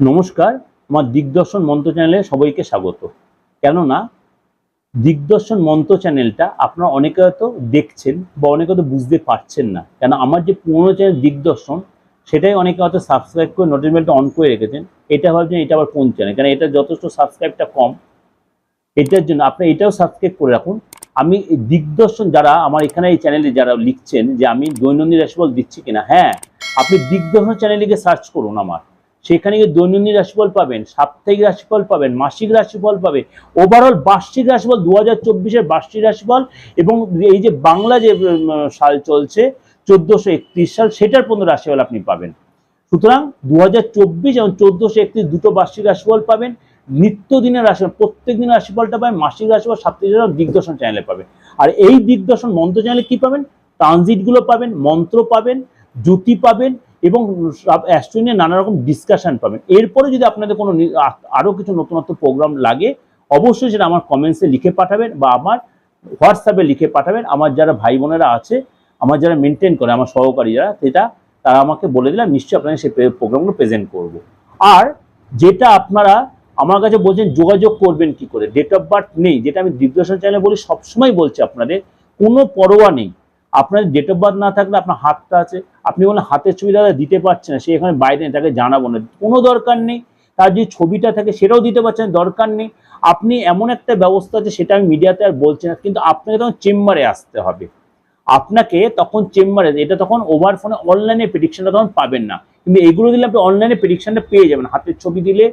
নমস্কার, আমার দিগদর্শন মন্ত্র চ্যানেলে সবাইকে স্বাগত। কেননা, দিগদর্শন মন্ত্র চ্যানেলটা আপনারা অনেকে হয়তো দেখছেন বা অনেকে হয়তো বুঝতে পারছেন না। কেন, আমার যে পুরোনো চ্যানেল দিগদর্শন, সেটাই অনেকে হয়তো সাবস্ক্রাইব করে নোটিফিকেশনটা অন করে রেখেছেন। এটা ভাবছেন, এটা আবার কোন চ্যানেল কেন, এটা যথেষ্ট সাবস্ক্রাইবটা কম। এটার জন্য আপনি এটাও সাবস্ক্রাইব করে রাখুন। আমি দিগদর্শন যারা আমার এখানে এই চ্যানেলে যারা লিখছেন যে আমি দৈনন্দিন রাশিফল দিচ্ছি কিনা হ্যাঁ আপনি দিগদর্শন চ্যানেলে গিয়ে সার্চ করুন আমার। সেখানে গিয়ে দৈনন্দিন রাশিফল পাবেন, সাপ্তাহিক রাশিফল পাবেন, মাসিক রাশিফল পাবে ওভারঅল বার্ষিক রাশিফল দু হাজার চব্বিশের বার্ষিক রাশিফল এবং এই যে বাংলা যে সাল চলছে, চোদ্দোশো একত্রিশ সাল, সেটার পর্যন্ত রাশিফল আপনি পাবেন। সুতরাং দু হাজার চব্বিশ এবং চোদ্দোশো একত্রিশ দুটো বার্ষিক রাশিফল পাবেন, নিত্যদিনের রাশিফল প্রত্যেক দিনের রাশিফলটা পাবেন, মাসিক রাশিফল, সাপ্তাহিক রাশিফল, দিগদর্শন চ্যানেলে পাবেন। আর এই দিগদর্শন মন্ত্র চ্যানেলে কি পাবেন? ট্রানজিটগুলো পাবেন, মন্ত্র পাবেন, জ্যোতি পাবেন এবং অ্যাস্ট্রো নিয়ে নানা রকম ডিসকাশন পাবেন। এরপরে যদি আপনাদের কোনো আরও কিছু নতুনত্ব প্রোগ্রাম লাগে, অবশ্যই সেটা আমার কমেন্টসে লিখে পাঠাবেন বা আমার হোয়াটসঅ্যাপে লিখে পাঠাবেন। আমার যারা ভাই বোনেরা আছে, আমার যারা মেনটেন করে, আমার সহকারী যারা, সেটা তারা আমাকে বলে দিলাম নিশ্চয়ই আপনাদের সেই প্রোগ্রামগুলো প্রেজেন্ট করব। আর যেটা আপনারা আমার কাছে বলছেন, যোগাযোগ করবেন কি করে? ডেট অফ বার্থ নেই, যেটা আমি দিগদর্শন চ্যানেলে বলি, সবসময় বলছি আপনাদের, কোনো পরোয়া নেই। আপনার ডেট অফ বার্থ না থাকলে আপনার হাতটা আছে। আপনি বলেন হাতের ছবি দাদা দিতে পারছেন না, সে এখানে বাইরে তাকে জানাব না। কোনো দরকার নেই। তার যে ছবিটা থাকে সেটাও দিতে পারছেন দরকার নেই। আপনি এমন একটা ব্যবস্থা আছে সেটা আমি মিডিয়াতে আর বলছি না, কিন্তু আপনাকে তখন চেম্বারে আসতে হবে। আপনাকে তখন চেম্বারে, এটা তখন ওভার ফোনে অনলাইনে প্রেডিকশনটা তখন পাবেন না। কিন্তু এগুলো দিলে আপনি অনলাইনে প্রেডিকশনটা পেয়ে যাবেন। হাতের ছবি দিলে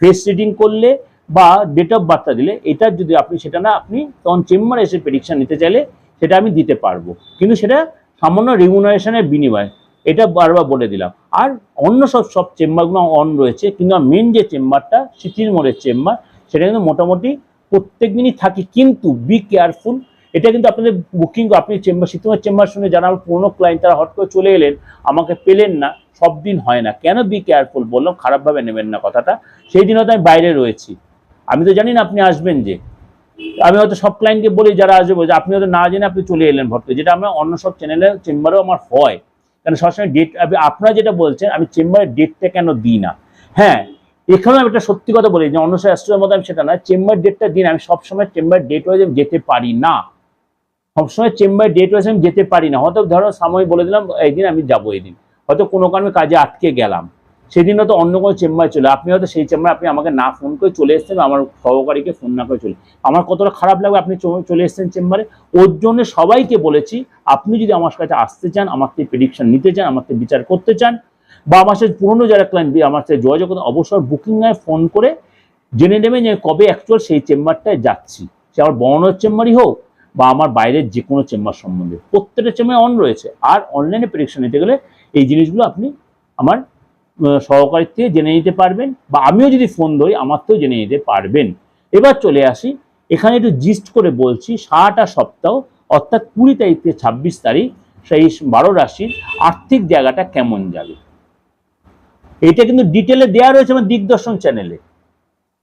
ফেস রিডিং করলে বা ডেট অফ বার্থটা দিলে, এটা যদি আপনি, সেটা না আপনি তখন চেম্বারে এসে প্রেডিকশন নিতে চাইলে সেটা আমি দিতে পারব। কিন্তু সেটা সামান্য রেমুনারেশনের বিনিময়ে, এটা বারবার বলে দিলাম। আর অন্য সব সব চেম্বারগুলো অন রয়েছে, কিন্তু মেন যে চেম্বারটা মোড়ের চেম্বার, সেটা কিন্তু মোটামুটি প্রত্যেক দিনই থাকে। কিন্তু বি কেয়ারফুল এটা কিন্তু আপনাদের বুকিং আপনি চেম্বার শীতমার চেম্বার শুনে যারা আমার পুরোনো ক্লায়েন্ট তারা হট করে চলে এলেন, আমাকে পেলেন না, সব দিন হয় না। কেন বি কেয়ারফুল বললাম, খারাপভাবে নেবেন না কথাটা। সেই দিন হয়তো আমি বাইরে রয়েছি। আমি তো জানি না আপনি আসবেন যে। আমি হয়তো সব ক্লায়েন্টকে বলি, যারা আসবে যে আপনি হয়তো না জেনে আপনি চলে এলেন করে যেটা আমরা অন্য সব চ্যানেলের চেম্বারেও আমার হয়। কারণ সবসময় ডেট আপনারা যেটা বলছেন, আমি চেম্বারের ডেটটা কেন দিই না? হ্যাঁ এখানেও আমি একটা সত্যি কথা বলি, যে অন্য সব অ্যাস্ট্রোর মতো আমি সেটা না চেম্বার ডেটটা দিন আমি সবসময় চেম্বার ডেট ওয়াইজ আমি যেতে পারি না। সবসময় চেম্বার ডেট ওয়াইজ আমি যেতে পারি না। হয়তো ধরো সময় বলে দিলাম, এই দিন আমি যাব, এই দিন। হয়তো কোনো কারণে কাজে আটকে গেলাম। সেদিন হয়তো অন্য কোনো চেম্বার চলে। আপনি হয়তো সেই চেম্বারে আপনি আমাকে না ফোন করে চলে এসেছেন আমার সহকারীকে ফোন না করে চলে আমার কতটা খারাপ লাগবে আপনি চলে এসেছেন চেম্বারে? ওর জন্য সবাইকে বলেছি, আপনি যদি আমার কাছে আসতে চান, আমার থেকে প্রেডিকশন নিতে চান, আমার থেকে বিচার করতে চান, বা আমার সাথে পুরনো যারা ক্লায়েন্ট আমার সাথে যোগাযোগ করতে অবশ্যই বুকিং নয় ফোন করে জেনে নেবেন যে কবে অ্যাকচুয়াল সেই চেম্বারটায় যাচ্ছি। সে আমার বর্ণর চেম্বারই হোক, বা আমার বাইরের যে কোনো চেম্বার সম্বন্ধে। প্রত্যেকটা চেম্বারে অন রয়েছে। আর অনলাইনে প্রেডিকশন নিতে গেলে এই জিনিসগুলো আপনি আমার সহকারীর থেকে জেনে নিতে পারবেন, বা আমিও যদি ফোন ধরি, আমার থেকেও জেনে নিতে পারবেন। এবার চলে আসি, এখানে একটু জিস্ট করে বলছি, সারাটা সপ্তাহ, অর্থাৎ কুড়ি তারিখ থেকে ছাব্বিশ তারিখ, সেই বারো রাশির আর্থিক জায়গাটা কেমন যাবে? এটা কিন্তু ডিটেলে দেওয়া রয়েছে আমার দিগদর্শন চ্যানেলে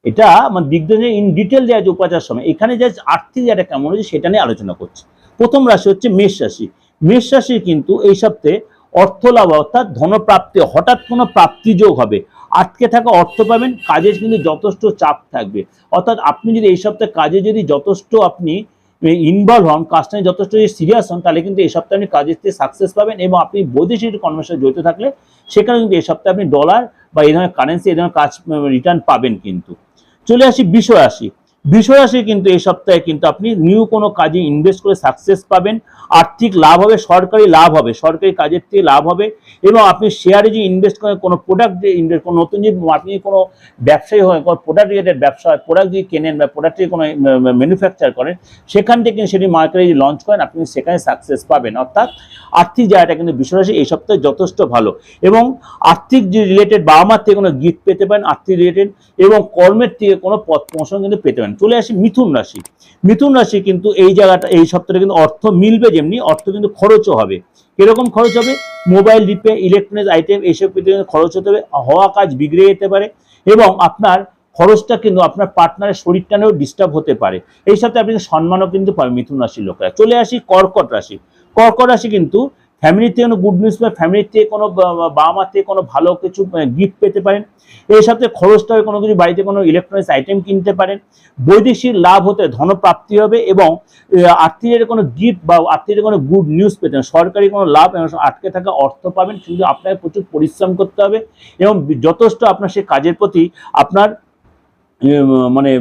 এটা আমার দিগদর্শন ইন ডিটেল দেওয়া আছে উপাচার সময়। এখানে যে আর্থিক জায়গাটা কেমন হচ্ছে সেটা নিয়ে আলোচনা করছি। প্রথম রাশি হচ্ছে মেষ রাশি। মেষ রাশি কিন্তু এই সপ্তাহে অর্থ লাভ অর্থাৎ ধনপ্রাপ্তি হঠাৎ কোনো প্রাপ্তি যোগ হবে। আটকে থাকা অর্থ পাবেন কাজে কিন্তু যথেষ্ট চাপ থাকবে। অর্থাৎ আপনি যদি এই সপ্তাহে কাজে যদি যথেষ্ট আপনি ইনভলভ হন, কাজটা নিয়ে যথেষ্ট যদি সিরিয়াস হন, তাহলে কিন্তু এই সপ্তাহে আপনি কাজের থেকে সাকসেস পাবেন এবং আপনি বৈদেশিক কনভার্সেশনে জড়িত থাকলে, সেখানে কিন্তু এই সপ্তাহে আপনি ডলার বা এই ধরনের কারেন্সি এই ধরনের কাজ রিটার্ন পাবেন কিন্তু। চলে আসি বিশ্ব রাশি। বিশ্ব রাশি কিন্তু এই সপ্তাহে কিন্তু আপনি নিউ কোনো কাজে ইনভেস্ট করে সাকসেস পাবেন। আর্থিক লাভ হবে, সরকারি লাভ হবে, সরকারি কাজের থেকে লাভ হবে এবং আপনি শেয়ারে যে ইনভেস্ট করেন কোনো প্রোডাক্ট যে ইনভেস্ট কোনো নতুন যে আপনি কোনো ব্যবসায়ী হয় কোনো প্রোডাক্ট রিলেটেড ব্যবসা হয় প্রোডাক্ট যদি কেনেন বা প্রোডাক্ট কোনো ম্যানুফ্যাকচার করেন, সেখান থেকে সেটি মার্কেটে যদি লঞ্চ করেন, আপনি সেখানে সাকসেস পাবেন। অর্থাৎ আর্থিক জায়গাটা কিন্তু বিশ্বরাশি এই সপ্তাহে যথেষ্ট ভালো এবং আর্থিক যে রিলেটেড বাবা মার থেকে কোনো গিফট পেতে পারেন, আর্থিক রিলেটেড এবং কর্মের থেকে কোনো পথ প্রমোশন কিন্তু পেতে পারেন। চলে আসি মিথুন রাশি। মিথুন রাশি কিন্তু এই জায়গাটা, এই সপ্তাহে কিন্তু অর্থ মিলবে যেমনি, অর্থ কিন্তু খরচও হবে। কীরকম খরচ হবে? মোবাইল রিপেয়ার ইলেকট্রনিক্স আইটেম এইসব কিন্তু খরচ হতে হবে, হওয়া কাজ বিগড়ে যেতে পারে এবং আপনার খরচটা কিন্তু আপনার পার্টনারের শরীরটানেও ডিস্টার্ব হতে পারে। এই সপ্তাহে আপনি সম্মানও কিন্তু পাবেন মিথুন রাশির লোকেরা। চলে আসি কর্কট রাশি। কর্কট রাশি কিন্তু ফ্যামিলির থেকে কোনো গুড নিউজ পাবেন ফ্যামিলির থেকে কোনো বাবা থেকে কোনো ভালো কিছু গিফট পেতে পারেন। এই সপ্তাহে খরচটা কোনো কিছু বাড়িতে কোনো ইলেকট্রনিক্স আইটেম কিনতে পারেন। বৈদেশিক লাভ হতে ধনপ্রাপ্তি হবে এবং আত্মীয়ের কোনো গিফট বা আত্মীয়ের কোনো গুড নিউজ পেতেন সরকারি কোনো লাভ এবং আটকে থাকা অর্থ পাবেন। কিন্তু আপনাকে প্রচুর পরিশ্রম করতে হবে এবং যথেষ্ট আপনার সেই কাজের প্রতি আপনার মানে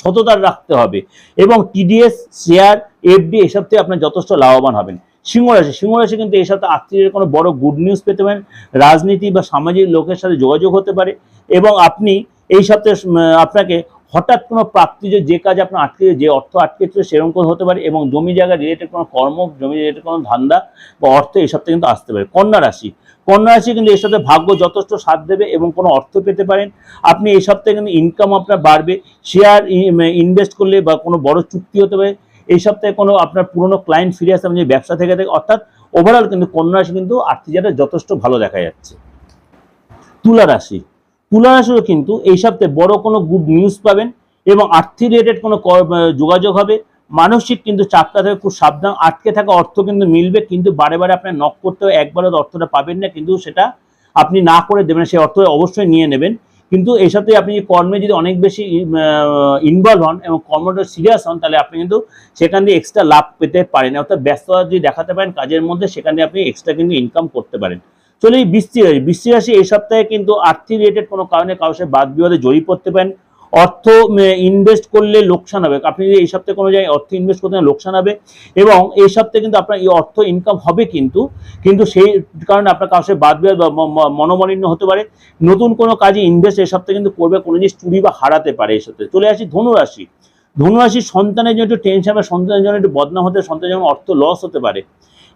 সততা রাখতে হবে। এবং টিডিএস শেয়ার এফডি এসব থেকে আপনার যথেষ্ট লাভবান হবেন। সিংহ রাশি সিংহ রাশি কিন্তু এই সাথে আত্মীয়ের কোনো বড় গুড নিউজ পেতে পারেন, রাজনীতি বা সামাজিক লোকের সাথে যোগাযোগ হতে পারে এবং আপনি এই সপ্তাহে আপনাকে হঠাৎ কোনো প্রাপ্তি যে কাজ আপনার আটকে, যে অর্থ আটকে ছিল সেরকম কোনো হতে পারে এবং জমি জায়গা রিলেটেড কোনো কর্ম, জমি রিলেটেড কোনো ধান্দা বা অর্থ এই সপ্তাহে কিন্তু আসতে পারে। কন্যা রাশি কন্যা রাশি কিন্তু এই সপ্তাহে ভাগ্য যথেষ্ট সাথ দেবে এবং কোনো অর্থ পেতে পারেন। আপনি এই সপ্তাহে কিন্তু ইনকাম আপনার বাড়বে শেয়ার ইনভেস্ট করলে বা কোনো বড় চুক্তি হতে পারে এই সপ্তাহে কোনো আপনার পুরনো ক্লায়েন্ট ফিরে আসতে পারেন যে ব্যবসা থেকে থাকে, অর্থাৎ ওভারঅল কিন্তু কন্যা রাশি কিন্তু আর্থিক জায়গায় যথেষ্ট ভালো দেখা যাচ্ছে। তুলা রাশি। তুলা রাশিও কিন্তু এই সপ্তাহে বড় কোনো গুড নিউজ পাবেন এবং আর্থিক রিলেটেড কোনো যোগাযোগ হবে। মানসিক কিন্তু চাপটা থেকে, খুব সাবধান। আটকে থাকা অর্থ কিন্তু মিলবে, কিন্তু বারে বারে আপনার নক করতে হবে একবারও অর্থটা পাবেন না, কিন্তু সেটা আপনি না করে দেবেন সেই অর্থ অবশ্যই নিয়ে নেবেন। কিন্তু এই সাথে আপনি কর্মে যদি অনেক বেশি ইনভলভ হন এবং কর্মটা সিরিয়াস হন, তাহলে আপনি কিন্তু সেখান দিয়ে এক্সট্রা লাভ পেতে পারেন। অর্থাৎ ব্যস্ততা যদি দেখাতে পারেন কাজের মধ্যে, সেখান দিয়ে আপনি এক্সট্রা কিন্তু ইনকাম করতে পারেন। চলে এই বৃষ্টি রাশি বৃষ্টি রাশি এই সপ্তাহে কিন্তু আর্থিক রিলেটেড কোনো কারণে কারোর সাথে বাদ বিবাদে জড়িয়ে পড়তে পারেন। অর্থ ইনভেস্ট করলে লোকসান হবে। আপনি যদি এই সপ্তাহে কোনো জায়গায় অর্থ ইনভেস্ট করতে লোকসান হবে এবং এই সপ্তাহে কিন্তু আপনার এই অর্থ ইনকাম হবে কিন্তু কিন্তু সেই কারণে আপনার সাথে বাদ বিবাদ বা মনোমালিন্য হতে পারে। নতুন কোনো কাজে ইনভেস্ট এই সপ্তাহে কিন্তু করবে, কোনো জিনিস চুরি বা হারাতে পারে এই সপ্তাহে। চলে আসি ধনুরাশি। ধনুরাশির সন্তানের জন্য একটু টেনশন বা সন্তানের জন্য একটু বদনাম হতে সন্তানের জন্য অর্থ লস হতে পারে।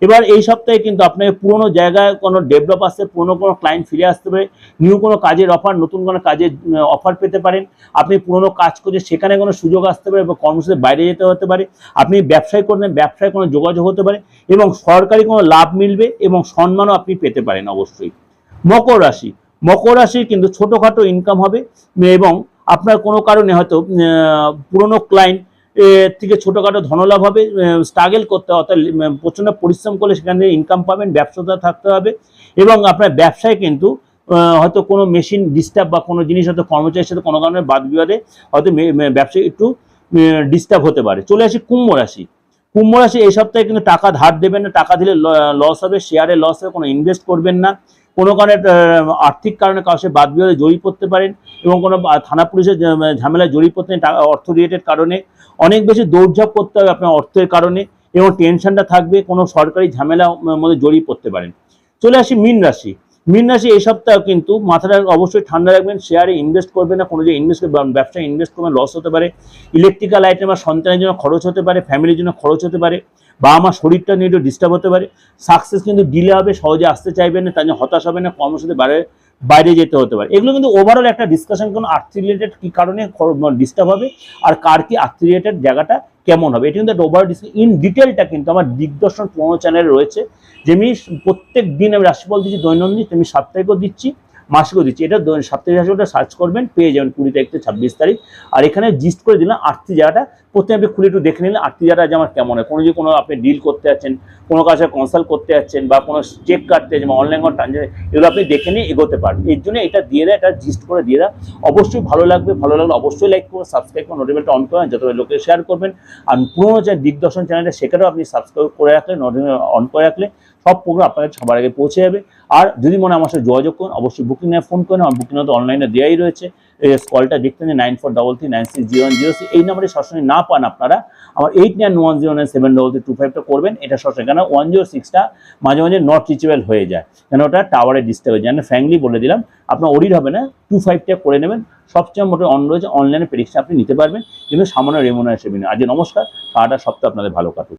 এবার এই সপ্তাহে কিন্তু আপনাকে পুরনো জায়গায় কোনো ডেভেলপ আসতে, পুরনো কোনো ক্লায়েন্ট ফিরে আসতে পারে নিউ কোনো কাজের অফার নতুন কোনো কাজের অফার পেতে পারেন। আপনি পুরোনো কাজ করছে সেখানে কোনো সুযোগ আসতে পারে বা কর্মসূচিতে বাইরে যেতে হতে পারে। আপনি ব্যবসায় করলেন ব্যবসায় কোনো যোগাযোগ হতে পারে এবং সরকারি কোনো লাভ মিলবে এবং সম্মানও আপনি পেতে পারেন অবশ্যই। মকর রাশি, মকর রাশির কিন্তু ছোটোখাটো ইনকাম হবে এবং আপনার কোনো কারণে হয়তো পুরনো ক্লায়েন্ট থেকে ছোটোখাটো ধনলাভ হবে স্ট্রাগল করতে অর্থাৎ প্রচণ্ড পরিশ্রম করলে সেখান ইনকাম পাবেন, ব্যবসাটা থাকতে হবে এবং আপনার ব্যবসায় কিন্তু হয়তো কোনো মেশিন ডিস্টার্ব বা কোনো জিনিস হয়তো কর্মচারীর সাথে কোনো কারণে বাদ বিবাদে হয়তো ব্যবসায় একটু ডিস্টার্ব হতে পারে। চলে আসি কুম্ভ রাশি। কুম্ভ রাশি এই সপ্তাহে কিন্তু টাকা ধার দেবেন না, টাকা দিলে লস হবে শেয়ারে লস হবে, কোনো ইনভেস্ট করবেন না। কোনো কারণে আর্থিক কারণে কাউকে বাদ বিবাদে জড়িয়ে পড়তে পারেন এবং কোনো থানা পুলিশের ঝামেলায় জড়িয়ে পড়তে অর্থ রিলেটেড কারণে। অনেক বেশি দৌড়ঝাঁপ করতে হবে আপনার অর্থের কারণে এবং টেনশনটা থাকবে, কোনো সরকারি ঝামেলা মধ্যে জড়িয়ে পড়তে পারেন। চলে আসি মীন রাশি। মীন রাশি এই সপ্তাহে কিন্তু মাথাটা অবশ্যই ঠান্ডা রাখবেন শেয়ারে ইনভেস্ট করবেন না, কোনো যে ইনভেস্ট ব্যবসায় ইনভেস্ট করবেন লস হতে পারে। ইলেকট্রিক্যাল আইটেম বা সন্তানের জন্য খরচ হতে পারে ফ্যামিলির জন্য খরচ হতে পারে, বা আমার শরীরটা নিয়ে একটু ডিস্টার্ব হতে পারে। সাকসেস কিন্তু ডিলে হবে, সহজে আসতে চাইবেন না, তার জন্য হতাশ হবে না কর্মসাথে বাইরে বাইরে যেতে হতে পারে। এগুলো কিন্তু ওভারঅল একটা ডিসকাশন কোন আর্থ রিলেটেড কি কারণে ডিস্টার্ব হবে আর কার কি আর্থ রিলেটেড জায়গাটা কেমন হবে। এটা কিন্তু ডিসকাশন ইন ডিটেলটা কিন্তু আমার দিগদর্শন পুরোনো চ্যানেলে রয়েছে। যেমনি প্রত্যেক দিন আমি রাশিফল দিচ্ছি, দৈনন্দিন তেমনি সাপ্তাহিকও দিচ্ছি মাসিকও দিচ্ছি। এটা সাপ্তাহিক রাশিফলটা সার্চ করবেন, পেয়ে যাবেন কুড়ি তারিখ থেকে ছাব্বিশ তারিখ। আর এখানে জিস্ট করে দিলাম আর্থিক জায়গাটা। প্রথমে আপনি খুলে একটু দেখে নিলেন আর্থিক জায়গাটা আমার কেমন হয়। কোনো যে কোনো আপনি ডিল করতে যাচ্ছেন, কোনো কাছে কনসাল্ট করতে যাচ্ছেন বা কোনো চেক কাটতে যাচ্ছেন অনলাইন কোনো ট্রানজাকশন এগুলো আপনি দেখে নিয়ে এগোতে পারবেন। এর জন্য এটা দিয়ে দেয়, এটা জিস্ট করে দিয়ে দেয়। অবশ্যই ভালো লাগবে, ভালো লাগলে অবশ্যই লাইক করুন সাবস্ক্রাইব করুন নোটিফিকেশন অন করেন যত লোকে শেয়ার করবেন। আর পুরোনো যে দিগদর্শন চ্যানেলটা সেখানেও আপনি সাবস্ক্রাইব করে রাখলে নোটিফিকেশন অন করে রাখলে সব প্রোগ্রাম আপনাদের সবার আগে পৌঁছে যাবে। আর যদি মনে আমার সাথে যোগাযোগ করুন, অবশ্যই বুকিং নিয়ে ফোন করেন আমার বুকিং তো অনলাইনে দেওয়াই রয়েছে। কলটা দেখতেন যে nine four double three nine zero এই নাম্বারে সরাসরি না পান আপনারা, আমার eight nine one zero nine seven double three two ফাইভটা করবেন। এটা সরাসরি কেন? ওয়ান জিরো সিক্সটা মাঝে মাঝে নট রিচেবল হয়ে যায়। কেন? ওটা টাওয়ারে ডিস্টার্ব হয়ে যায়। আমি ফ্র্যাঙ্কলি বলে দিলাম, আপনার ওরিড হবে না টু ফাইভটা করে নেবেন। সবচেয়ে মোটে অন রয়েছে অনলাইনে প্রেডিকশন আপনি নিতে পারবেন। কিন্তু সামান্য রেমুনারেশন আজকে নমস্কার, সারাটা সপ্তাহ আপনাদের ভালো কাটুক।